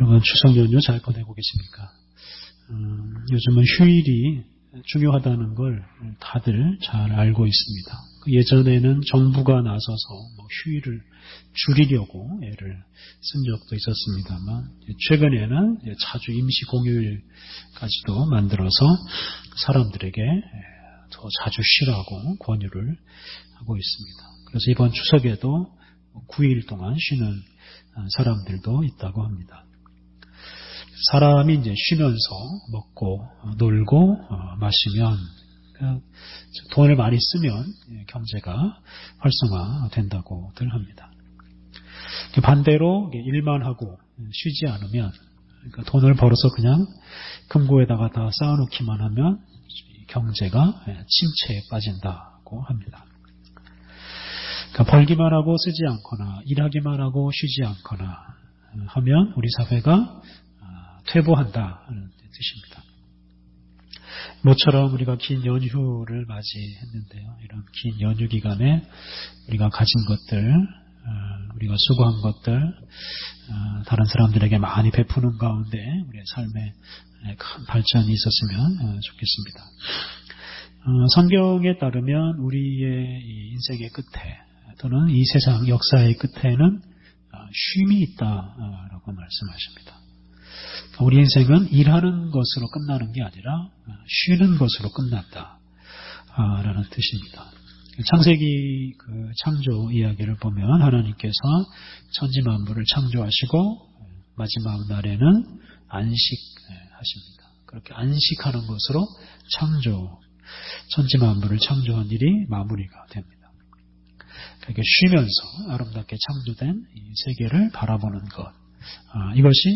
여러분 추석 연휴 잘 보내고 계십니까? 음, 요즘은 휴일이 중요하다는 걸 다들 잘 알고 있습니다. 그 예전에는 정부가 나서서 뭐 휴일을 줄이려고 애를 쓴 적도 있었습니다만 최근에는 자주 임시 공휴일까지도 만들어서 사람들에게 더 자주 쉬라고 권유를 하고 있습니다. 그래서 이번 추석에도 9일 동안 쉬는 사람들도 있다고 합니다. 사람이 이제 쉬면서 먹고 놀고 어, 마시면 돈을 많이 쓰면 경제가 활성화된다고들 합니다. 반대로 일만 하고 쉬지 않으면 그러니까 돈을 벌어서 그냥 금고에다가 다 쌓아놓기만 하면 경제가 침체에 빠진다고 합니다. 그러니까 벌기만 하고 쓰지 않거나 일하기만 하고 쉬지 않거나 하면 우리 사회가 퇴보한다는 뜻입니다. 모처럼 우리가 긴 연휴를 맞이했는데요. 이런 긴 연휴 기간에 우리가 가진 것들, 어, 우리가 수고한 것들, 어, 다른 사람들에게 많이 베푸는 가운데 우리의 삶에 큰 발전이 있었으면 어, 좋겠습니다. 성경에 따르면 우리의 인생의 끝에 또는 이 세상 역사의 끝에는 쉼이 있다라고 말씀하십니다. 우리 인생은 일하는 것으로 끝나는 게 아니라 쉬는 것으로 끝났다. 라는 뜻입니다. 창세기 그 창조 이야기를 보면 하나님께서 천지 만물을 창조하시고 마지막 날에는 안식하십니다. 그렇게 안식하는 것으로 창조, 천지 만물을 창조한 일이 마무리가 됩니다. 그렇게 쉬면서 아름답게 창조된 이 세계를 바라보는 것, 아, 이것이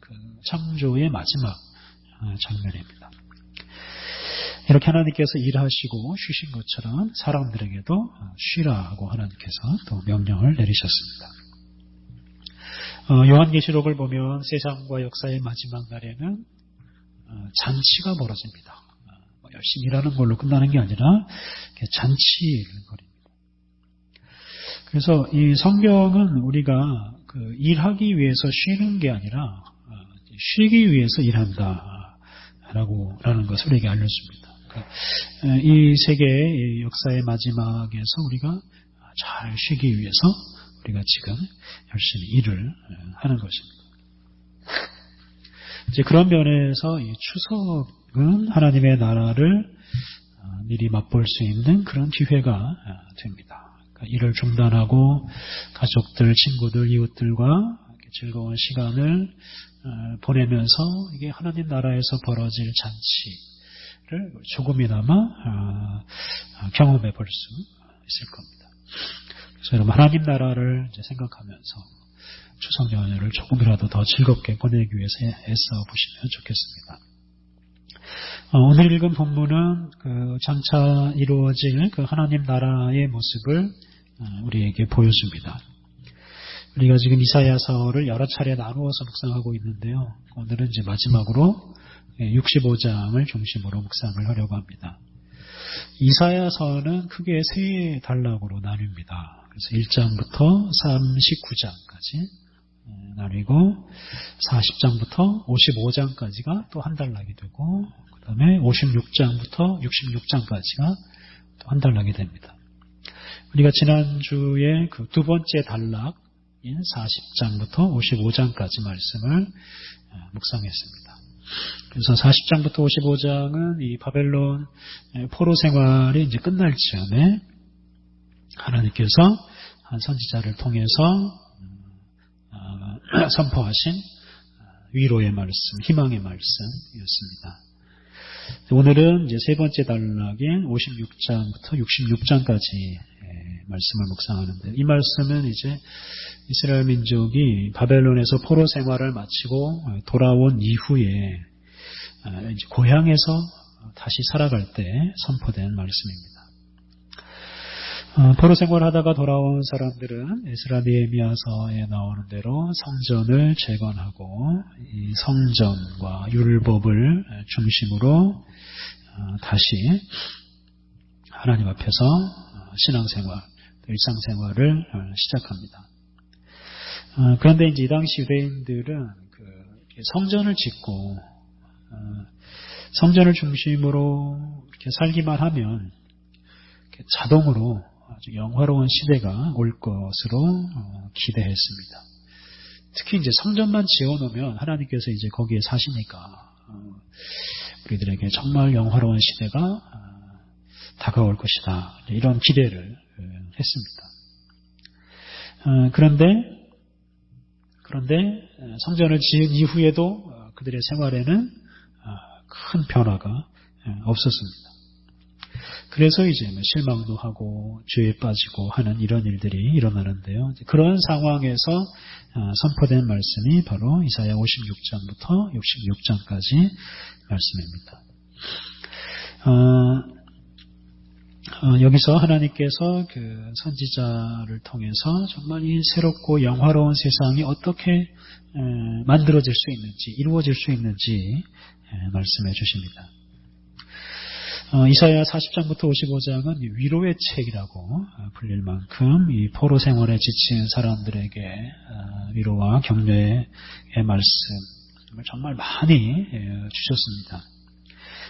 그 창조의 마지막 아, 장면입니다. 이렇게 하나님께서 일하시고 쉬신 것처럼 사람들에게도 쉬라고 하나님께서 또 명령을 내리셨습니다. 어, 요한계시록을 보면 세상과 역사의 마지막 날에는 어, 잔치가 벌어집니다. 어, 뭐 열심히 일하는 걸로 끝나는 게 아니라 잔치를 벌입니다. 그래서 이 성경은 우리가 그 일하기 위해서 쉬는 게 아니라 쉬기 위해서 일한다라고 라는 것을 우리에게 알려줍니다. 그러니까 이 세계의 역사의 마지막에서 우리가 잘 쉬기 위해서 우리가 지금 열심히 일을 하는 것입니다. 이제 그런 면에서 이 추석은 하나님의 나라를 어, 미리 맛볼 수 있는 그런 기회가 됩니다. 일을 중단하고 가족들, 친구들, 이웃들과 즐거운 시간을 어, 보내면서 이게 하나님 나라에서 벌어질 잔치를 조금이나마 어, 어, 경험해 볼 수 있을 겁니다. 그래서 여러분 하나님 나라를 생각하면서 추석 연휴를 조금이라도 더 즐겁게 보내기 위해서 애써 보시면 좋겠습니다. 오늘 읽은 본문은 그 장차 이루어질 그 하나님 나라의 모습을 우리에게 보여줍니다. 우리가 지금 이사야서를 여러 차례 나누어서 묵상하고 있는데요. 오늘은 이제 마지막으로 65장을 중심으로 묵상을 하려고 합니다. 이사야서는 크게 세 단락으로 나뉩니다. 그래서 1장부터 39장까지 나뉘고 40장부터 55장까지가 또 한 단락이 되고 그 다음에 56장부터 66장까지가 또 한 단락이 됩니다. 우리가 지난주에 그 두 번째 단락 40장부터 55장까지 말씀을 어, 묵상했습니다. 그래서 40장부터 55장은 이 바벨론 포로 생활이 이제 끝날 즈음에 하나님께서 한 선지자를 통해서 어, 선포하신 위로의 말씀, 희망의 말씀이었습니다. 오늘은 이제 세 번째 단락인 56장부터 66장까지 말씀을 묵상하는데 이 말씀은 이제 이스라엘 민족이 바벨론에서 포로 생활을 마치고 돌아온 이후에 아, 고향에서 다시 살아갈 때 선포된 말씀입니다. 어, 포로 생활하다가 돌아온 사람들은 에스라 니에미아서에 나오는 대로 성전을 재건하고 이 성전과 율법을 중심으로 어, 다시 하나님 앞에서 어, 신앙생활, 일상생활을 시작합니다. 그런데 이제 이 당시 유대인들은 그 성전을 짓고 어, 성전을 중심으로 이렇게 살기만 하면 자동으로 아주 영화로운 시대가 올 것으로 어, 기대했습니다. 특히 이제 성전만 지어놓으면 하나님께서 이제 거기에 사시니까 어, 우리들에게 정말 영화로운 시대가 다가올 것이다. 이런 기대를 했습니다. 그런데 그런데 성전을 지은 이후에도 그들의 생활에는 큰 변화가 없었습니다. 그래서 이제 뭐 실망도 하고 죄에 빠지고 하는 이런 일들이 일어나는데요. 그런 상황에서 선포된 말씀이 바로 이사야 56장부터 66장까지 말씀입니다. 어, 어, 여기서 하나님께서 그 선지자를 통해서 정말 이 새롭고 영화로운 세상이 어떻게 에, 만들어질 수 있는지, 이루어질 수 있는지 에, 말씀해 주십니다. 어, 이사야 40장부터 55장은 위로의 책이라고 불릴 만큼 이 포로 생활에 지친 사람들에게 어, 위로와 격려의 말씀 정말 많이 주셨습니다.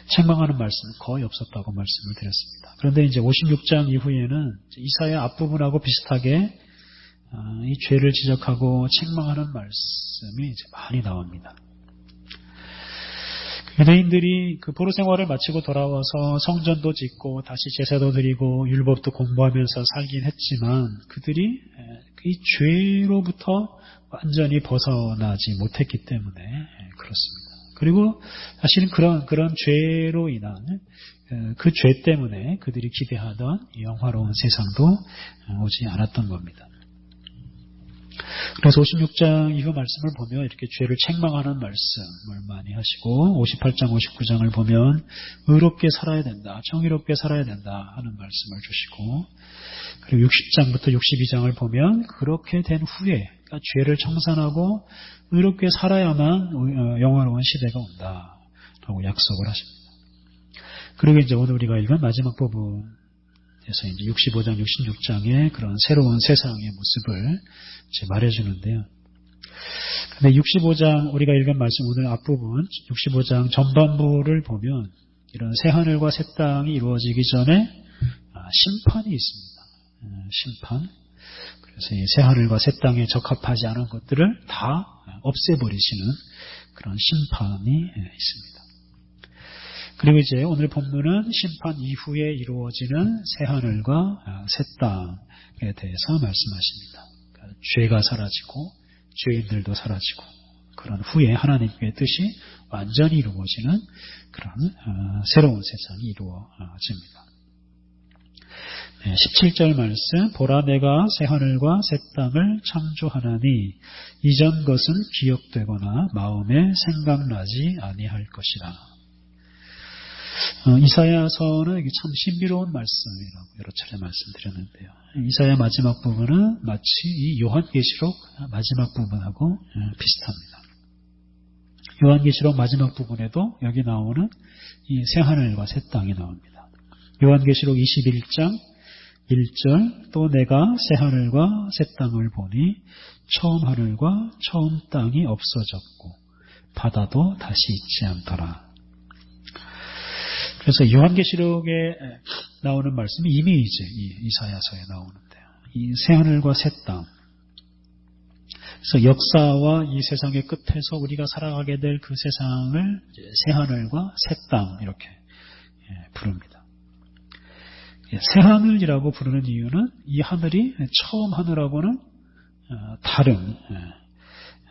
책망하는 말씀은 거의 없었다고 말씀을 드렸습니다. 그런데 이제 56장 이후에는 이사야 앞부분하고 비슷하게 아, 이 죄를 지적하고 책망하는 말씀이 이제 많이 나옵니다. 유대인들이 그 포로 생활을 마치고 돌아와서 성전도 짓고 다시 제사도 드리고 율법도 공부하면서 살긴 했지만 그들이 이 죄로부터 완전히 벗어나지 못했기 때문에 그렇습니다. 그리고 사실은 그런 그런 죄로 인한 어, 그죄 때문에 그들이 기대하던 영화로운 세상도 어, 오지 않았던 겁니다. 그래서 56장 이후 말씀을 보면 이렇게 죄를 책망하는 말씀을 많이 하시고 58장 59장을 보면 의롭게 살아야 된다. 정의롭게 살아야 된다 하는 말씀을 주시고 그리고 60장부터 62장을 보면 그렇게 된 후에 그러니까 죄를 청산하고 의롭게 살아야만 어, 영화로운 시대가 온다. 라고 약속을 하십니다. 그리고 이제 오늘 우리가 읽은 마지막 부분 에서 이제 65장, 66장의 그런 새로운 세상의 모습을 이제 말해주는데요. 근데 65장, 우리가 읽은 말씀 오늘 앞부분, 65장 전반부를 보면 이런 새하늘과 새 땅이 이루어지기 전에 아, 심판이 있습니다. 어, 심판. 그래서 이 새하늘과 새 땅에 적합하지 않은 것들을 다 없애버리시는 그런 심판이 있습니다. 그리고 이제 오늘 본문은 심판 이후에 이루어지는 새하늘과 새 땅에 대해서 말씀하십니다. 그러니까 죄가 사라지고 죄인들도 사라지고 그런 후에 하나님의 뜻이 완전히 이루어지는 그런 어, 새로운 세상이 이루어집니다. 17절 말씀 보라 내가 새 하늘과 새 땅을 창조하나니 이전 것은 기억되거나 마음에 생각나지 아니할 것이라. 어, 이사야서는 이게 참 신비로운 말씀이라고 여러 차례 말씀드렸는데요. 이사야 마지막 부분은 마치 이 요한계시록 마지막 부분하고 어, 비슷합니다. 요한계시록 마지막 부분에도 여기 나오는 이 새하늘과 새 땅이 나옵니다. 요한계시록 21장 1절 또 내가 새 하늘과 새 땅을 보니 처음 하늘과 처음 땅이 없어졌고 바다도 다시 있지 않더라. 그래서 요한계시록에 나오는 말씀이 이미 이제 이 이사야서에 나오는데요. 이새 하늘과 새 땅. 그래서 역사와 이 세상의 끝에서 우리가 살아가게 될 그 세상을 새 하늘과 새 땅 이렇게 예, 부릅니다. 예, 새 하늘이라고 부르는 이유는 이 하늘이 처음 하늘하고는 어, 다른 예,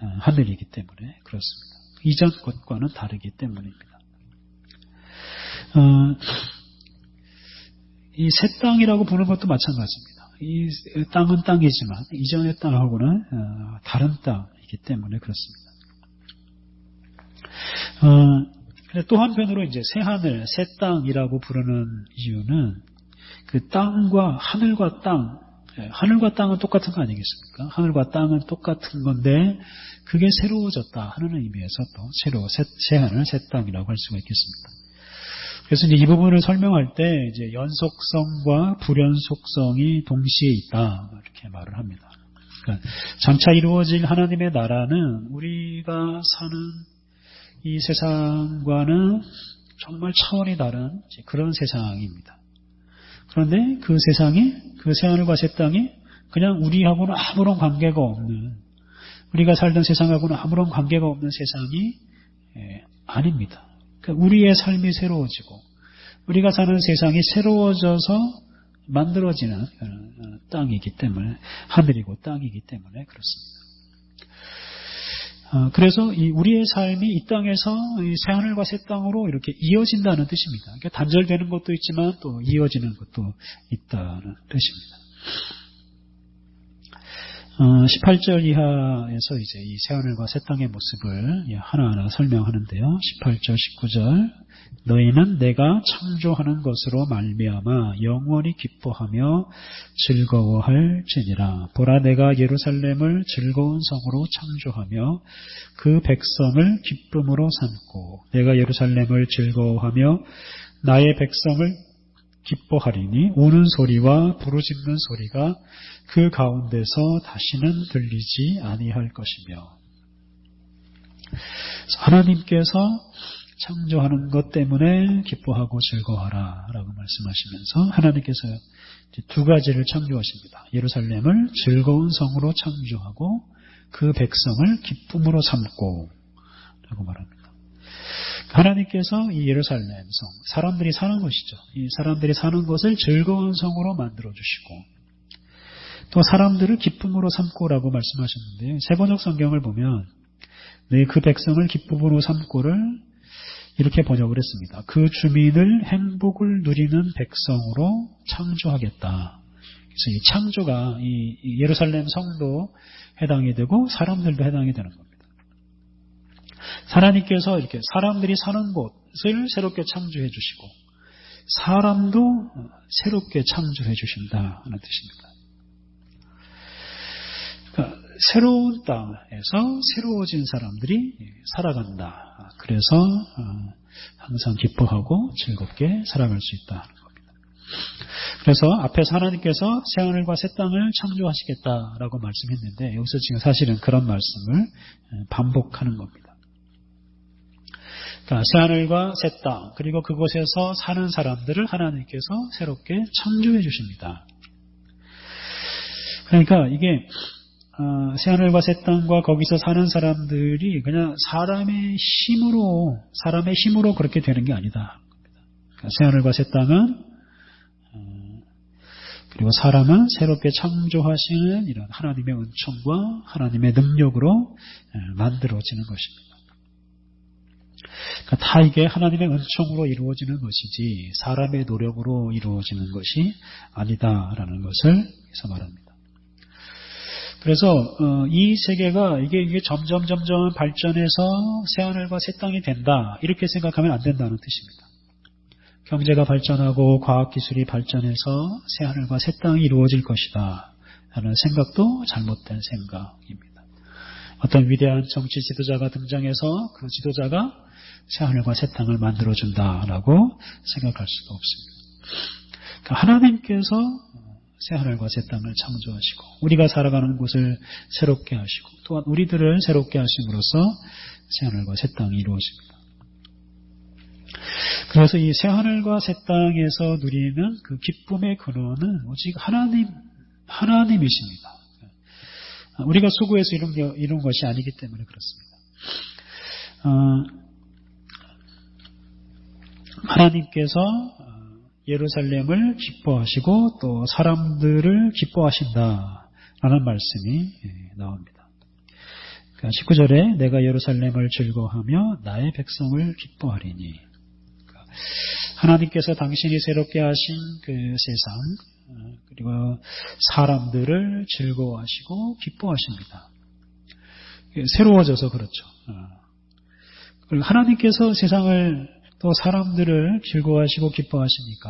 어, 하늘이기 때문에 그렇습니다. 이전 것과는 다르기 때문입니다. 어, 이새 땅이라고 부르는 것도 마찬가지입니다. 이 땅은 땅이지만 이전의 땅하고는 다른 땅이기 때문에 그렇습니다. 또 한편으로 이제 새 하늘, 새 땅이라고 부르는 이유는 그 땅과 하늘과 땅, 예, 하늘과 땅은 똑같은 거 아니겠습니까? 하늘과 땅은 똑같은 건데 그게 새로워졌다 하는 의미에서 또 새로 새, 새 하늘, 새 땅이라고 할 수가 있겠습니다. 그래서 이제 이 부분을 설명할 때 이제 연속성과 불연속성이 동시에 있다 이렇게 말을 합니다. 그러니까 장차 이루어질 하나님의 나라는 우리가 사는 이 세상과는 정말 차원이 다른 그런 세상입니다. 그런데 그 세상이 그 새하늘과 새 땅이 그냥 우리하고는 아무런 관계가 없는 우리가 살던 세상하고는 아무런 관계가 없는 세상이 예, 아닙니다. 그러니까 우리의 삶이 새로워지고 우리가 사는 세상이 새로워져서 만들어지는 어, 땅이기 때문에 하늘이고 땅이기 때문에 그렇습니다. 어, 그래서 우리의 삶이 이 땅에서 새 하늘과 새 땅으로 이렇게 이어진다는 뜻입니다. 그러니까 단절되는 것도 있지만 또 이어지는 것도 있다는 뜻입니다. 18절 어, 이하에서 이제 이 새하늘과 새 땅의 모습을 하나하나 설명하는데요. 18절, 19절 너희는 내가 창조하는 것으로 말미암아 영원히 기뻐하며 즐거워할지니라. 보라 내가 예루살렘을 즐거운 성으로 창조하며 그 백성을 기쁨으로 삼고 내가 예루살렘을 즐거워하며 나의 백성을 기뻐하리니 우는 소리와 부르짖는 소리가 그 가운데서 다시는 들리지 아니할 것이며 하나님께서 창조하는 것 때문에 기뻐하고 즐거워하라 라고 말씀하시면서 하나님께서 두 가지를 창조하십니다. 예루살렘을 즐거운 성으로 창조하고 그 백성을 기쁨으로 삼고 라고 말합니다. 하나님께서 이 예루살렘 성, 사람들이 사는 것이죠. 이 사람들이 사는 것을 즐거운 성으로 만들어 주시고 또 사람들을 기쁨으로 삼고라고 말씀하셨는데요. 세번역 성경을 보면 네, 그 백성을 기쁨으로 삼고를 이렇게 번역을 했습니다. 그 주민을 행복을 누리는 백성으로 창조하겠다. 그래서 이 창조가 이 예루살렘 성도 해당이 되고 사람들도 해당이 되는 겁니다. 하나님께서 이렇게 사람들이 사는 곳을 새롭게 창조해 주시고 사람도 새롭게 창조해 주신다 는 뜻입니다. 그러니까 새로운 땅에서 새로워진 사람들이 살아간다. 그래서 어, 항상 기뻐하고 즐겁게 살아갈 수 겁니다. 그래서 앞에서 하나님께서 새하늘과 새 땅을 창조하시겠다라고 말씀했는데 여기서 지금 사실은 그런 말씀을 반복하는 겁니다. 그러니까 새하늘과 새 땅, 그리고 그곳에서 사는 사람들을 하나님께서 새롭게 창조해 주십니다. 그러니까 이게 어, 새하늘과 새 땅과 거기서 사는 사람들이 그냥 사람의 힘으로 사람의 힘으로 그렇게 되는 게 아니다. 그러니까 새하늘과 새 땅은 어, 그리고 사람은 새롭게 창조하시는 이런 하나님의 은총과 하나님의 능력으로 예, 만들어지는 것입니다. 그러니까 다 이게 하나님의 은총으로 이루어지는 것이지 사람의 노력으로 이루어지는 것이 아니다라는 것을 해서 말합니다. 그래서 어, 이 세계가 이게, 이게 점점 점점 발전해서 새 하늘과 새 땅이 된다 이렇게 생각하면 안 된다는 뜻입니다. 경제가 발전하고 과학 기술이 발전해서 새 하늘과 새 땅이 이루어질 것이다 라는 생각도 잘못된 생각입니다. 어떤 위대한 정치 지도자가 등장해서 그 지도자가 새 하늘과 새 땅을 만들어준다라고 생각할 수가 없습니다. 그러니까 하나님께서 새 하늘과 새 땅을 창조하시고 우리가 살아가는 곳을 새롭게 하시고 또한 우리들을 새롭게 하심으로써 새 하늘과 새 땅이 이루어집니다. 그래서 이 새 하늘과 새 땅에서 누리는 그 기쁨의 근원은 오직 하나님 하나님이십니다. 우리가 수고해서 이룬, 이룬 것이 아니기 때문에 그렇습니다. 어, 하나님께서 예루살렘을 기뻐하시고 또 사람들을 기뻐하신다라는 말씀이 예, 나옵니다. 19절에 그러니까 내가 예루살렘을 즐거하며 나의 백성을 기뻐하리니 그러니까 하나님께서 당신이 새롭게 하신 그 세상 어, 그리고 사람들을 즐거워하시고 기뻐하십니다. 새로워져서 그렇죠. 어. 하나님께서 세상을 또 사람들을 즐거워하시고 기뻐하시니까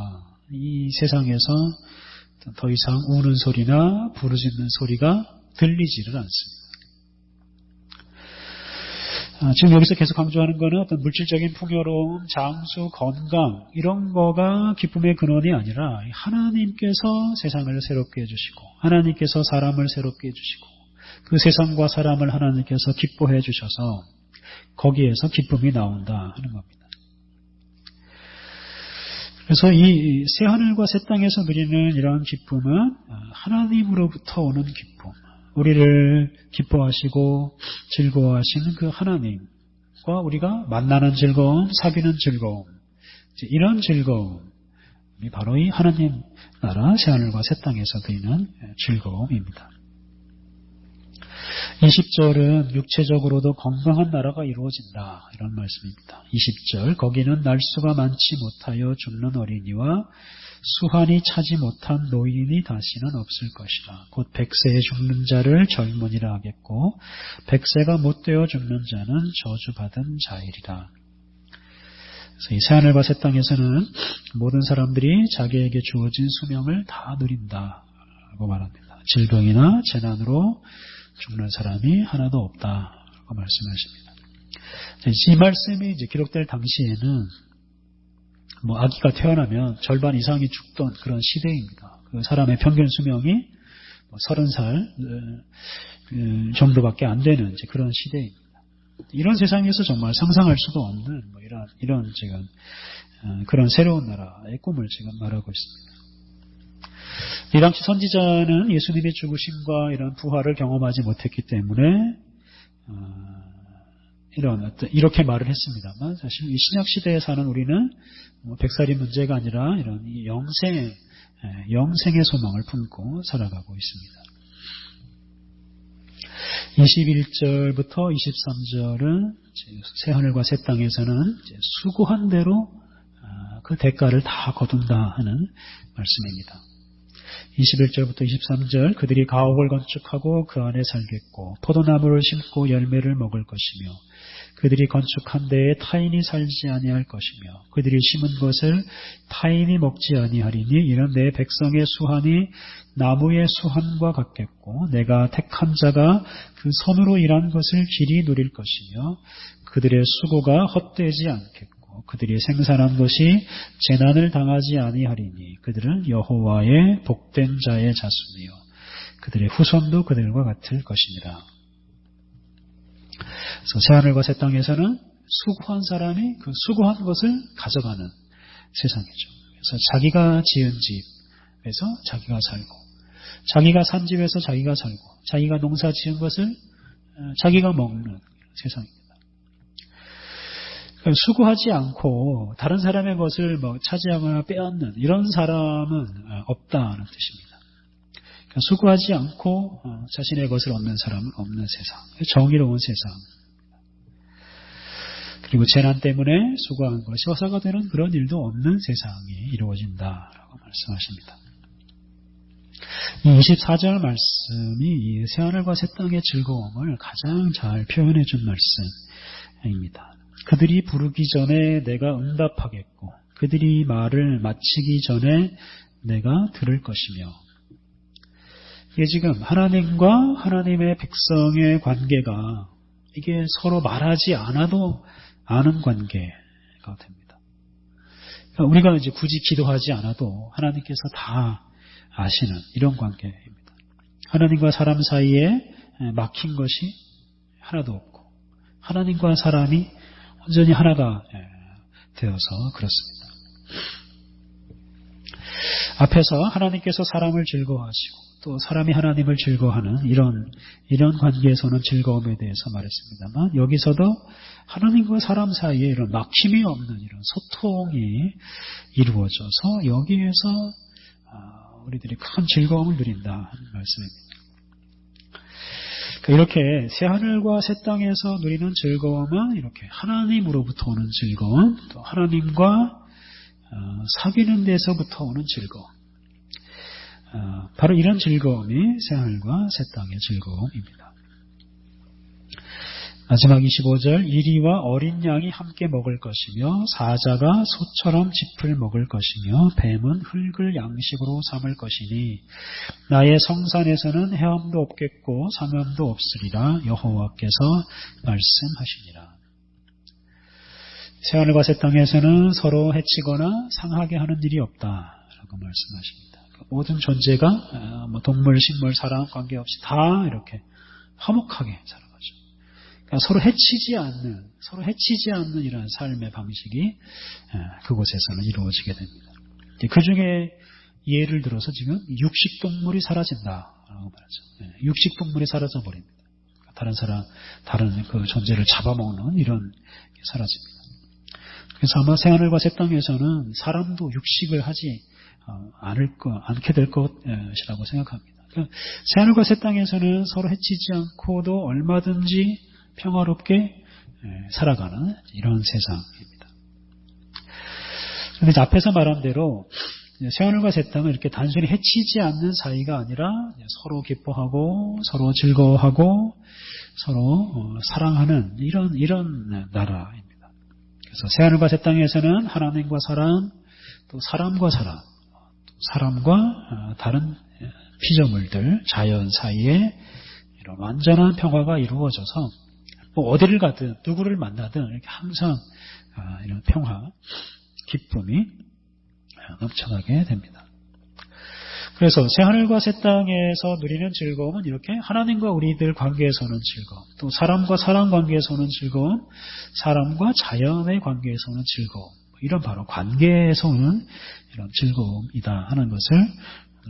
이 세상에서 더 이상 우는 소리나 부르짖는 소리가 들리지를 않습니다. 아, 지금 여기서 계속 강조하는 것은 어떤 물질적인 풍요로움, 장수, 건강 이런 거가 기쁨의 근원이 아니라 하나님께서 세상을 새롭게 해주시고 하나님께서 사람을 새롭게 해주시고 그 세상과 사람을 하나님께서 기뻐해 주셔서 거기에서 기쁨이 나온다 하는 겁니다. 그래서 이 새하늘과 새 땅에서 누리는 이러한 기쁨은 하나님으로부터 오는 기쁨, 우리를 기뻐하시고 즐거워하시는 그 하나님과 우리가 만나는 즐거움, 사귀는 즐거움, 이런 즐거움이 바로 이 하나님 나라 새하늘과 새 땅에서 드리는 즐거움입니다. 20절은 육체적으로도 건강한 나라가 이루어진다. 이런 말씀입니다. 20절 거기는 날수가 많지 못하여 죽는 어린이와 수환이 차지 못한 노인이 다시는 없을 것이라. 곧 백세에 죽는 자를 젊은이라 하겠고 백세가 못되어 죽는 자는 저주받은 자이리라. 이 새하늘과 새 땅에서는 모든 사람들이 자기에게 주어진 수명을 다 누린다고 말합니다. 질병이나 재난으로 죽는 사람이 하나도 없다고 말씀하십니다. 이 말씀이 이제 기록될 당시에는 뭐 아기가 태어나면 절반 이상이 죽던 그런 시대입니다. 그 사람의 평균 수명이 뭐 30살 어, 그 정도밖에 안 되는 그런 시대입니다. 이런 세상에서 정말 상상할 수도 없는 뭐 이런 이런 지금 어, 그런 새로운 나라의 꿈을 지금 말하고 있습니다. 이 당시 선지자는 예수님의 죽으심과 이런 부활을 경험하지 못했기 때문에 어, 이런 이렇게 말을 했습니다만 사실 이 신약 시대에 사는 우리는 뭐 백살이 문제가 아니라 이런 영생 영생의 소망을 품고 살아가고 있습니다. 21절부터 23절은 새 하늘과 새 땅에서는 수고한 대로 아, 그 대가를 다 거둔다 하는 말씀입니다. 21절부터 23절 그들이 가옥을 건축하고 그 안에 살겠고 포도나무를 심고 열매를 먹을 것이며 그들이 건축한 데에 타인이 살지 아니할 것이며 그들이 심은 것을 타인이 먹지 아니하리니 이런 내 백성의 수한이 나무의 수한과 같겠고 내가 택한 자가 그 손으로 일한 것을 길이 누릴 것이며 그들의 수고가 헛되지 않겠고 그들이 생산한 것이 재난을 당하지 아니하리니 그들은 여호와의 복된 자의 자손이요 그들의 후손도 그들과 같을 것입니다. 그래서 새하늘과 새 땅에서는 수고한 사람이 그 수고한 것을 가져가는 세상이죠. 그래서 자기가 지은 집에서 자기가 살고, 자기가 산 집에서 자기가 살고, 자기가 농사 지은 것을 어, 자기가 먹는 세상입니다. 수고하지 않고 다른 사람의 것을 뭐 차지하거나 빼앗는 이런 사람은 어, 없다는 뜻입니다. 수고하지 않고 어, 자신의 것을 얻는 사람은 없는 세상, 정의로운 세상. 그리고 재난 때문에 수고한 것이 허사가 되는 그런 일도 없는 세상이 이루어진다라고 말씀하십니다. 이 24절 말씀이 이 새하늘과 새 땅의 즐거움을 가장 잘 표현해 준 말씀입니다. 그들이 부르기 전에 내가 응답하겠고 그들이 말을 마치기 전에 내가 들을 것이며 이게 지금 하나님과 하나님의 백성의 관계가 이게 서로 말하지 않아도 아는 관계가 됩니다. 그러니까 우리가 이제 굳이 기도하지 않아도 하나님께서 다 아시는 이런 관계입니다. 하나님과 사람 사이에 막힌 것이 하나도 없고 하나님과 사람이 완전히 하나가 되어서 그렇습니다. 앞에서 하나님께서 사람을 즐거워하시고 또 사람이 하나님을 즐거워하는 이런 이런 관계에서는 즐거움에 대해서 말했습니다만 여기서도 하나님과 사람 사이에 이런 막힘이 없는 이런 소통이 이루어져서 여기에서 아, 우리들이 큰 즐거움을 누린다 하는 말씀입니다. 이렇게 새 하늘과 새 땅에서 누리는 즐거움은 이렇게 하나님으로부터 오는 즐거움, 또 하나님과 어, 사귀는 데서부터 오는 즐거움. 어, 바로 이런 즐거움이 새 하늘과 새 땅의 즐거움입니다. 마지막 25절 이리와 어린 양이 함께 먹을 것이며 사자가 소처럼 짚을 먹을 것이며 뱀은 흙을 양식으로 삼을 것이니 나의 성산에서는 헤엄도 없겠고 상함도 없으리라 여호와께서 말씀하시니라. 새하늘과 새 땅에서는 서로 해치거나 상하게 하는 일이 없다라고 말씀하십니다. 모든 존재가 어, 뭐 동물, 식물, 사람 관계없이 다 이렇게 화목하게. 그러니까 서로 해치지 않는, 서로 해치지 않는 이런 삶의 방식이 예, 그곳에서는 이루어지게 됩니다. 그 중에 예를 들어서 지금 육식동물이 사라진다라고 말하죠. 예, 육식동물이 사라져 버립니다. 다른 사람, 다른 그 존재를 잡아먹는 이런 게 사라집니다. 그래서 아마 새하늘과 새 땅에서는 사람도 육식을 하지 어, 않을 것, 않게 될 것이라고 생각합니다. 그러니까 새하늘과 새 땅에서는 서로 해치지 않고도 얼마든지 평화롭게 예, 살아가는 이런 세상입니다. 그런데 앞에서 말한 대로 새하늘과 새 땅은 이렇게 단순히 해치지 않는 사이가 아니라 서로 기뻐하고 서로 즐거워하고 서로 어, 사랑하는 이런 이런 나라입니다. 그래서 새하늘과 새 땅에서는 하나님과 사람 또 사람과 사람 사람과 어, 다른 피조물들 자연 사이에 이런 완전한 평화가 이루어져서 뭐 어디를 가든 누구를 만나든 이렇게 항상 어, 이런 평화 기쁨이 넘쳐나게 됩니다. 그래서 새하늘과 새 땅에서 누리는 즐거움은 이렇게 하나님과 우리들 관계에서는 즐거움, 또 사람과 사람 관계에서는 즐거움, 사람과 자연의 관계에서는 즐거움, 뭐 이런 바로 관계에서 오는 이런 즐거움이다 하는 것을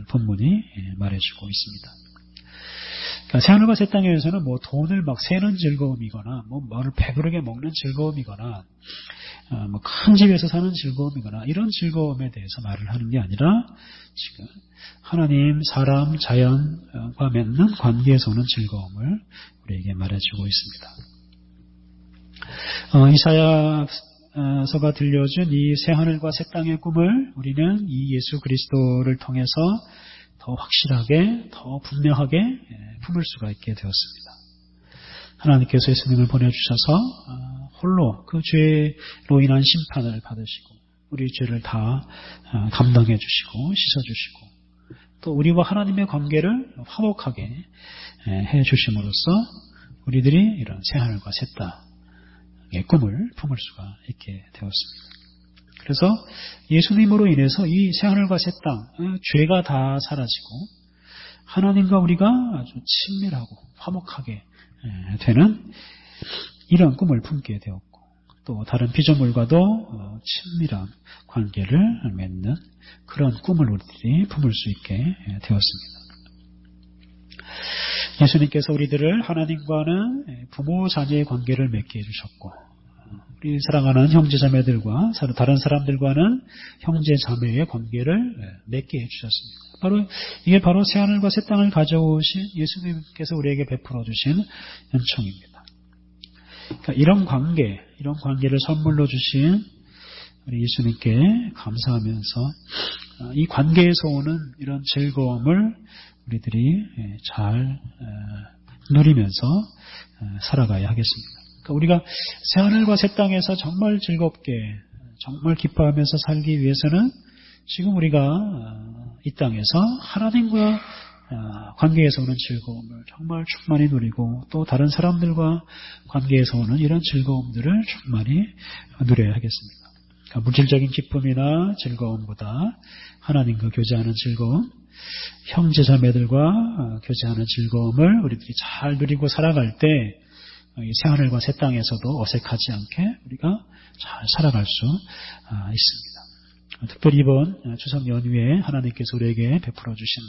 본문이 예, 말해주고 있습니다. 그러니까 새하늘과 새 땅에서는 뭐 돈을 막 세는 즐거움이거나 뭐 뭐를 배부르게 먹는 즐거움이거나 어, 뭐큰 집에서 사는 즐거움이거나 이런 즐거움에 대해서 말을 하는 게 아니라 지금 하나님, 사람, 자연과 맺는 관계에서 오는 즐거움을 우리에게 말해주고 있습니다. 어, 이사야 서가 들려준 이 새 하늘과 새 땅의 꿈을 우리는 이 예수 그리스도를 통해서 더 확실하게, 더 분명하게 예, 품을 수가 있게 되었습니다. 하나님께서 예수님을 보내주셔서 어, 홀로 그 죄로 인한 심판을 받으시고 우리 죄를 다 어, 감당해 주시고 씻어 주시고 또 우리와 하나님의 관계를 화목하게 해 주심으로써 우리들이 이런 새하늘과 새 땅의 꿈을 품을 수가 있게 되었습니다. 그래서 예수님으로 인해서 이 새하늘과 새 땅, 어, 죄가 다 사라지고 하나님과 우리가 아주 친밀하고 화목하게 되는 이런 꿈을 품게 되었고 또 다른 피조물과도 어, 친밀한 관계를 맺는 그런 꿈을 우리들이 품을 수 있게 되었습니다. 예수님께서 우리들을 하나님과는 부모 자녀의 관계를 맺게 해주셨고 우리 사랑하는 형제 자매들과 다른 사람들과는 형제 자매의 관계를 맺게 해주셨습니다. 바로 이게 바로 새하늘과 새 땅을 가져오신 예수님께서 우리에게 베풀어 주신 연총입니다. 그러니까 이런 관계, 이런 관계를 선물로 주신 우리 예수님께 감사하면서 어, 이 관계에서 오는 이런 즐거움을 우리들이 예, 잘 어, 누리면서 어, 살아가야 하겠습니다. 그러니까 우리가 새하늘과 새 땅에서 정말 즐겁게 정말 기뻐하면서 살기 위해서는 지금 우리가 이 땅에서 하나님과 아, 관계에서 오는 즐거움을 정말 충만히 누리고 또 다른 사람들과 관계에서 오는 이런 즐거움들을 충만히 누려야 하겠습니다. 그러니까 물질적인 기쁨이나 즐거움보다 하나님과 교제하는 즐거움, 형제자매들과 아, 교제하는 즐거움을 우리들이 잘 누리고 살아갈 때 새하늘과 새 땅에서도 어색하지 않게 우리가 잘 살아갈 수 아, 있습니다. 특별히 이번 추석 연휴에 하나님께서 우리에게 베풀어 주신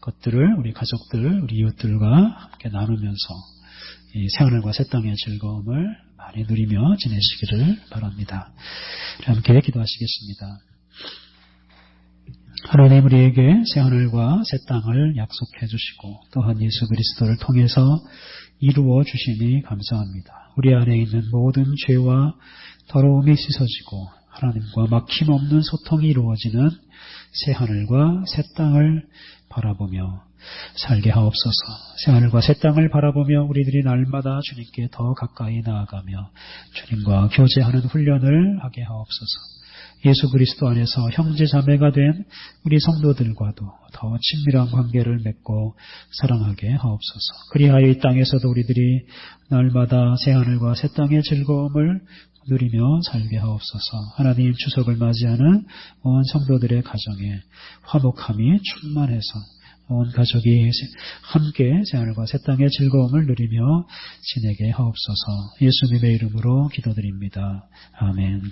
것들을 우리 가족들, 우리 이웃들과 함께 나누면서 이 새하늘과 새 땅의 즐거움을 많이 누리며 지내시기를 바랍니다. 함께 기도하시겠습니다. 하나님 우리에게 새하늘과 새 땅을 약속해 주시고 또한 예수 그리스도를 통해서 이루어 주시니 감사합니다. 우리 안에 있는 모든 죄와 더러움이 씻어지고 하나님과 막힘없는 소통이 이루어지는 새하늘과 새 땅을 바라보며 살게 하옵소서. 새하늘과 새 땅을 바라보며 우리들이 날마다 주님께 더 가까이 나아가며 주님과 교제하는 훈련을 하게 하옵소서. 예수 그리스도 안에서 형제 자매가 된 우리 성도들과도 더 친밀한 관계를 맺고 사랑하게 하옵소서. 그리하여 이 땅에서도 우리들이 날마다 새하늘과 새 땅의 즐거움을 누리며 살게 하옵소서. 하나님 추석을 맞이하는 온 성도들의 가정에 화목함이 충만해서 온 가족이 함께 생활과 새 땅의 즐거움을 누리며 지내게 하옵소서 예수님의 이름으로 기도드립니다. 아멘.